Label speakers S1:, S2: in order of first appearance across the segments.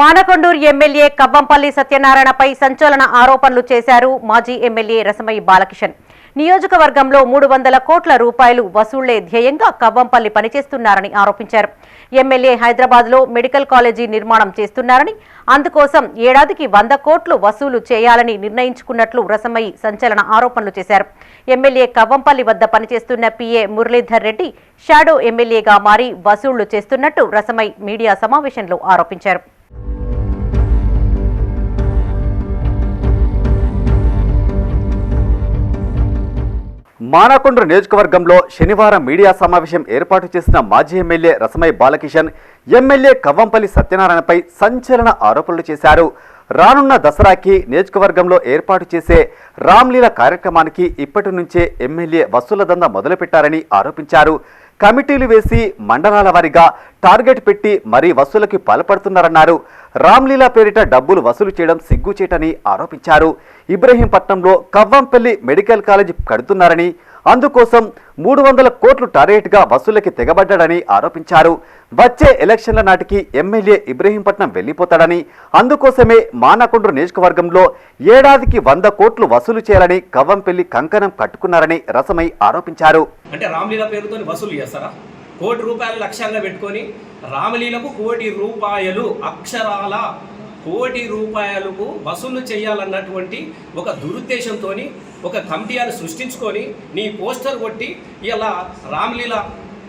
S1: Manakondur MLA Kavvampalli సత్యనారాయణపై సంచలన ఆరోపణలు చేశారు మాజీ ఎమ్మెల్యే రసమయ్య బాలకిషన్. నియోజకవర్గంలో మూడు వందల కోట్ల రూపాయలు వసూళ్ళే ధ్యేయంగా కవ్వంపల్లి పనిచేస్తున్నారని ఆరోపించారు. ఎమ్మెల్యే హైదరాబాద్లో మెడికల్ కాలేజీ నిర్మాణం చేస్తున్నారని అందుకోసం ఏడాదికి వంద కోట్లు వసూలు చేయాలని నిర్ణయించుకున్నట్లు రసమయ్య సంచలన ఆరోపణలు చేశారు. ఎమ్మెల్యే కవ్వంపల్లి వద్ద పనిచేస్తున్న పీఏ మురళీధర్ రెడ్డి షాడో ఎమ్మెల్యేగా మారి వసూళ్ళు చేస్తున్నట్టు రసమై మీడియా సమావేశంలో ఆరోపించారు.
S2: మానకొండ్రు నియోజకవర్గంలో శనివారం మీడియా సమావేశం ఏర్పాటు చేసిన మాజీ ఎమ్మెల్యే రసమయ్య బాలకిషన్ ఎమ్మెల్యే కవ్వంపల్లి సత్యనారాయణపై సంచలన ఆరోపణలు చేశారు. రానున్న దసరాకి నియోజకవర్గంలో ఏర్పాటు చేసే రామ్లీల కార్యక్రమానికి ఇప్పటి నుంచే ఎమ్మెల్యే వసూల దంద మొదలుపెట్టారని ఆరోపించారు. కమిటీలు వేసి మండలాల వారీగా టార్గెట్ పెట్టి మరీ వసూలకి పాల్పడుతున్నారన్నారు. రామ్లీలా పేరిట డబ్బులు వసూలు చేయడం సిగ్గుచేటని ఆరోపించారు. ఇబ్రహీంపట్నంలో కవ్వంపల్లి మెడికల్ కాలేజ్ కడుతున్నారని అందుకోసం మూడు వందల కోట్లు టార్గెట్గా వసూళ్ళకి తెగబడ్డాడని ఆరోపించారు. వచ్చే ఎలక్షన్ల నాటికి ఎమ్మెల్యే ఇబ్రహీంపట్నం వెళ్ళిపోతాడని అందుకోసమే మానకొండ్రు నియోజకవర్గంలో ఏడాదికి వంద కోట్లు వసూలు చేయాలని కవ్వంపల్లి కంకణం కట్టుకున్నారని రసమై ఆరోపించారు.
S3: అంటే పేరుతో వసూలు చేస్తారా? కోటి రూపాయలు లక్ష్యంగా పెట్టుకొని రామలీలకు కోటి రూపాయలు అక్షరాల కోటి రూపాయలకు వసూలు చేయాలన్నటువంటి ఒక దురుద్దేశంతో ఒక కమిటీని సృష్టించుకొని నీ పోస్టర్ కొట్టి ఇలా రామ్లీల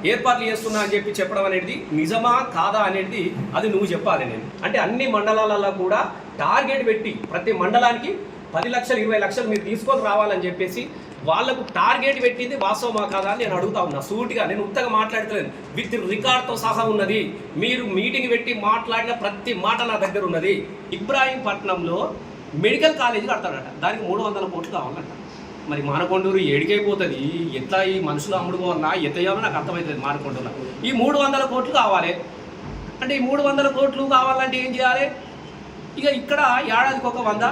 S3: ఏర్పాట్లు చేస్తున్నా అని చెప్పి చెప్పడం అనేది నిజమా కాదా అనేది అది నువ్వు చెప్పాలి నేను. అంటే అన్ని మండలాలలో కూడా టార్గెట్ పెట్టి ప్రతి మండలానికి పది లక్షలు ఇరవై లక్షలు మీరు తీసుకొని రావాలని చెప్పేసి వాళ్ళకు టార్గెట్ పెట్టింది వాస్తవమా కాదా అని నేను అడుగుతా ఉన్నా. సూటిగా నేను ఉత్తగా మాట్లాడతలేను. విత్ రికార్డ్తో సహా ఉన్నది. మీరు మీటింగ్ పెట్టి మాట్లాడిన ప్రతి మాట నా దగ్గర ఉన్నది. ఇబ్రాహీంపట్నంలో మెడికల్ కాలేజీ కడతాడట. దానికి మూడు వందల కోట్లు కావాలంట. మరి మానకొండూరు ఏడికైపోతుంది ఎట్లా ఈ మనుషులు అమ్ముడుకోవాలన్నా ఎంత చేయాలో నాకు అర్థమవుతుంది మానకొండూరులో. ఈ మూడు వందల కోట్లు కావాలి. అంటే ఈ మూడు వందల కోట్లు కావాలంటే ఏం చేయాలి? ఇక ఇక్కడ ఏడాదికి ఒక వంద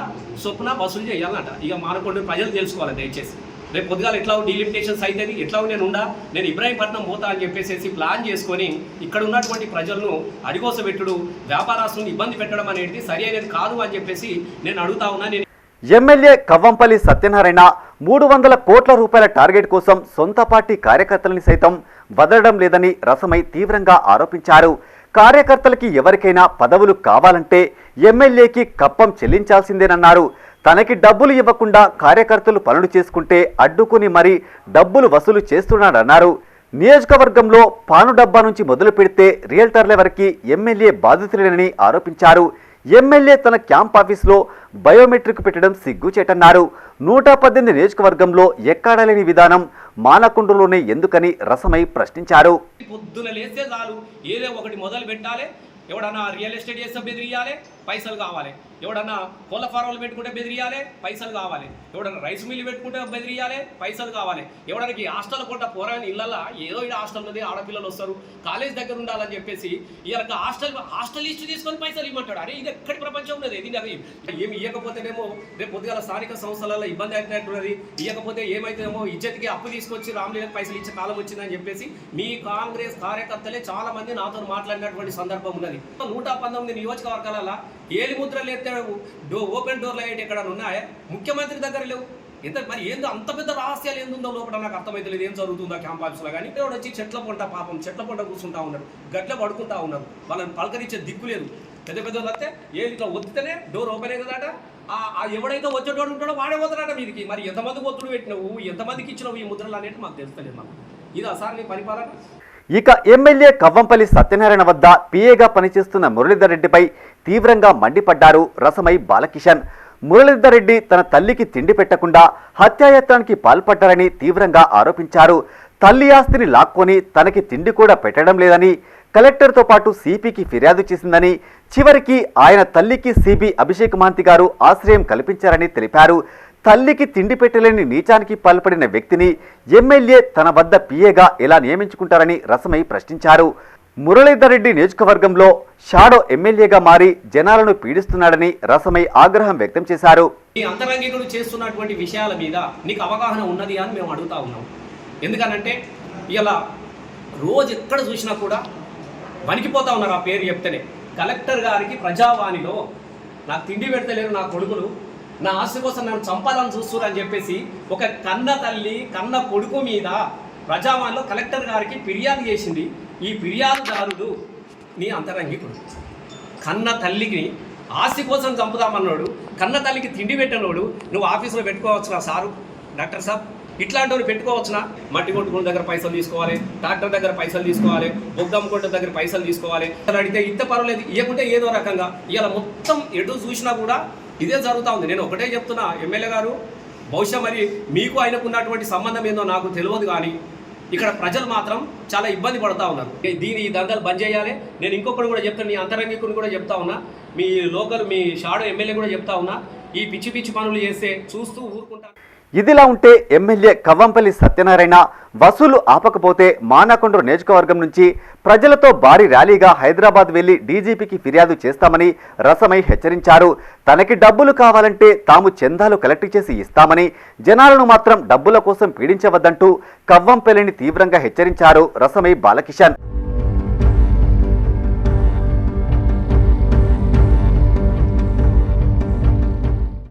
S3: చొప్పున వసూలు చేయాలంట. ఇక మానకొండూరు ప్రజలు తెలుసుకోవాలి దయచేసి. రేపు పొద్దుగాల ఎట్లా డీలిమిటేషన్స్ అవుతుంది ఎట్లా నేను ఉండా? నేను ఇబ్రాహీంపట్నం పోతా అని చెప్పేసి ప్లాన్ చేసుకొని ఇక్కడ ఉన్నటువంటి ప్రజలను అడిగోసబెట్టుడు వ్యాపారస్తులను ఇబ్బంది పెట్టడం అనేది సరి అనేది కాదు అని చెప్పేసి నేను అడుగుతా ఉన్నా. నేను
S2: ఎమ్మెల్యే కవ్వంపల్లి సత్యనారాయణ మూడు వందల కోట్ల రూపాయల టార్గెట్ కోసం సొంత పార్టీ కార్యకర్తలని సైతం వదలడం లేదని రసమై తీవ్రంగా ఆరోపించారు. కార్యకర్తలకి ఎవరికైనా పదవులు కావాలంటే ఎమ్మెల్యేకి కప్పం చెల్లించాల్సిందేనన్నారు. తనకి డబ్బులు ఇవ్వకుండా కార్యకర్తలు పనులు చేసుకుంటే అడ్డుకుని మరీ డబ్బులు వసూలు చేస్తున్నాడన్నారు. నియోజకవర్గంలో పాను డబ్బా నుంచి మొదలు పెడితే రియల్టర్ల వరకు ఎమ్మెల్యే బాధితులేనని ఆరోపించారు. ఎమ్మెల్యే తన క్యాంప్ ఆఫీస్లో బయోమెట్రిక్ పెట్టడం సిగ్గుచేటన్నారు. నూట పద్దెనిమిది నియోజకవర్గంలో ఎక్కడలేని విధానం మానకుండలోనే ఎందుకని రసమై ప్రశ్నించారు.
S3: పొద్దున లేస్తే చాలు ఏదో ఒకటి మొదలు పెట్టాలి. ఎవడన్నా రియల్ ఎస్టేట్ చేస్తే బెదిరియాలి పైసలు కావాలి. ఎవడన్నా కోళ్ళ ఫారాలు పెట్టుకుంటే బెదిరియాలి పైసలు కావాలి. ఎవడన్నా రైస్ మిల్లు పెట్టుకుంటే బెదిరియాలి పైసలు కావాలి. ఎవడానికి హాస్టల్ కొట్ట పోరాని ఇళ్ళల్లో ఏదో ఇక్కడ హాస్టల్ ఉంది ఆడపిల్లలు వస్తారు కాలేజ్ దగ్గర ఉండాలని చెప్పేసి ఇక హాస్టల్ హాస్టల్ లిస్ట్ తీసుకొని పైసలు ఇవ్వమంటాడు అరే ఇది ఎక్కడి ప్రపంచం ఉన్నది? ఇది అది? ఏమి ఇవ్వకపోతేనేమో రేపు పొద్దుగాల స్థానిక సంస్థలలో ఇబ్బంది అయినట్టున్నది. ఇవ్వకపోతే ఏమైతేనేమో ఇజ్జతికి అప్పు తీసుకొచ్చి రామ్లీలకు పైసలు ఇచ్చే కాలం వచ్చిందని చెప్పేసి మీ కాంగ్రెస్ కార్యకర్తలే చాలా మంది నాతో మాట్లాడినటువంటి సందర్భం ఉన్నది. నూట పంతొమ్మిది నియోజకవర్గాలలో ఏది ముద్రలు ఎత్తే డో ఓపెన్ డోర్లు అయ్యేటి ఎక్కడ ఉన్నాయా? ముఖ్యమంత్రి దగ్గర లేవు. ఎంత మరి ఏందో అంత పెద్ద రహస్యాలు ఏందుందో లోపల నాకు అర్థమైతలేదు. ఏం జరుగుతుందో క్యాంప్ ఆఫీస్లో కానీ ఇక్కడ వచ్చి చెట్ల పంట పాపం చెట్ల పంట కూర్చుంటా ఉన్నారు గట్ల పడుకుంటా ఉన్నారు వాళ్ళని పలకరించే దిక్కు లేదు. పెద్ద పెద్ద వస్తే ఏ ఇట్లా వద్దితేనే డోర్ ఓపెన్ అవుతుందట ఆ ఎవడైతే వచ్చేటోడు ఉంటాడో వాడే పోతాడట మీదికి. మరి ఎంతమంది ఒత్తుడు పెట్టినావు? ఎంతమందికి ఇచ్చినావు ఈ ముద్రలు అనేది మాకు తెలుస్తలేదు మనం ఇది అసార్ని పరిపాలన.
S2: ఇక ఎమ్మెల్యే కవ్వంపల్లి సత్యనారాయణ వద్ద పిఏగా పనిచేస్తున్న మురళీధర్ రెడ్డిపై తీవ్రంగా మండిపడ్డారు రసమై బాలకిషన్. మురళీధర్ రెడ్డి తన తల్లికి తిండి పెట్టకుండా హత్యాయత్నానికి పాల్పడ్డారని తీవ్రంగా ఆరోపించారు. తల్లి ఆస్తిని లాక్కొని తనకి తిండి కూడా పెట్టడం లేదని కలెక్టర్తో పాటు సిపికి ఫిర్యాదు చేసిందని చివరికి ఆయన తల్లికి సిబి అభిషేక్ మహంతి గారు ఆశ్రయం కల్పించారని తెలిపారు. తల్లికి తిండి పెట్టలేని నీచానికి పాల్పడిన వ్యక్తిని ఎమ్మెల్యే తన వద్ద పిఏగా ఎలా నియమించుకుంటారని రసమై ప్రశ్నించారు. మురళీధర్రెడ్డి నియోజకవర్గంలో షాడో ఎమ్మెల్యేగా మారి జనాలను పీడిస్తున్నాడని రసమై ఆగ్రహం వ్యక్తం చేశారు.
S3: ఈ అంతరంగికుడు చేస్తున్నటువంటి విషయాల మీద నీకు అవగాహన ఉన్నది అని మేము అడుగుతా ఉన్నాం. ఎందుకనంటే ఇలా రోజు ఎక్కడ చూసినా కూడా వణికిపోతా ఉన్నారు ఆ పేరు చెప్తేనే. కలెక్టర్ గారికి ప్రజావాణిలో నాకు తిండి పెడతలేరు నా కొడుకులు నా ఆస్తి కోసం నన్ను చంపాలని చూస్తున్నారు అని చెప్పేసి ఒక కన్న తల్లి కన్న కొడుకు మీద ప్రజావాణిలో కలెక్టర్ గారికి ఫిర్యాదు చేసింది. ఈ ఫిర్యాదుదారుడు నీ అంతరంగికుడు. కన్న తల్లికి ఆస్తి కోసం చంపుదామన్నాడు. కన్న తల్లికి తిండి పెట్టనోడు. నువ్వు ఆఫీసులో పెట్టుకోవచ్చునా సారు? డాక్టర్ సాబ్ ఇట్లాంటివారు పెట్టుకోవచ్చునా? మట్టి కొట్టుకున్న దగ్గర పైసలు తీసుకోవాలి. డాక్టర్ దగ్గర పైసలు తీసుకోవాలి. బొగ్గమ్మ కొట్ట దగ్గర పైసలు తీసుకోవాలి. అడిగితే ఇంత పర్వాలేదు. ఇవ్వకుంటే ఏదో రకంగా ఇవాళ మొత్తం ఎటు చూసినా కూడా ఇదే జరుగుతూ ఉంది. నేను ఒకటే చెప్తున్నా ఎమ్మెల్యే గారు బహుశా మరి మీకు ఆయనకు ఉన్నటువంటి సంబంధం ఏందో నాకు తెలియదు కానీ ఇక్కడ ప్రజలు మాత్రం చాలా ఇబ్బంది పడతా ఉన్నారు. దీని ఈ దందాలు బంద్ చేయాలి. నేను ఇంకొకటి కూడా చెప్తాను మీ అంతరంగికుని కూడా చెప్తా ఉన్నా మీ లోకల్ మీ షాడో ఎమ్మెల్యే కూడా చెప్తా ఉన్నా ఈ పిచ్చి పిచ్చి పనులు చేస్తే చూస్తూ ఊరుకుంటాను
S2: ఇదిలా ఉంటే ఎమ్మెల్యే కవ్వంపల్లి సత్యనారాయణ వసూలు ఆపకపోతే మానకొండ్రు నియోజకవర్గం నుంచి ప్రజలతో భారీ ర్యాలీగా హైదరాబాద్ వెళ్ళి డీజీపీకి ఫిర్యాదు చేస్తామని రసమై హెచ్చరించారు. తనకి డబ్బులు కావాలంటే తాము చందాలు కలెక్ట్ చేసి ఇస్తామని జనాలను మాత్రం డబ్బుల కోసం పీడించవద్దంటూ కవ్వంపల్లిని తీవ్రంగా హెచ్చరించారు రసమై బాలకిషన్.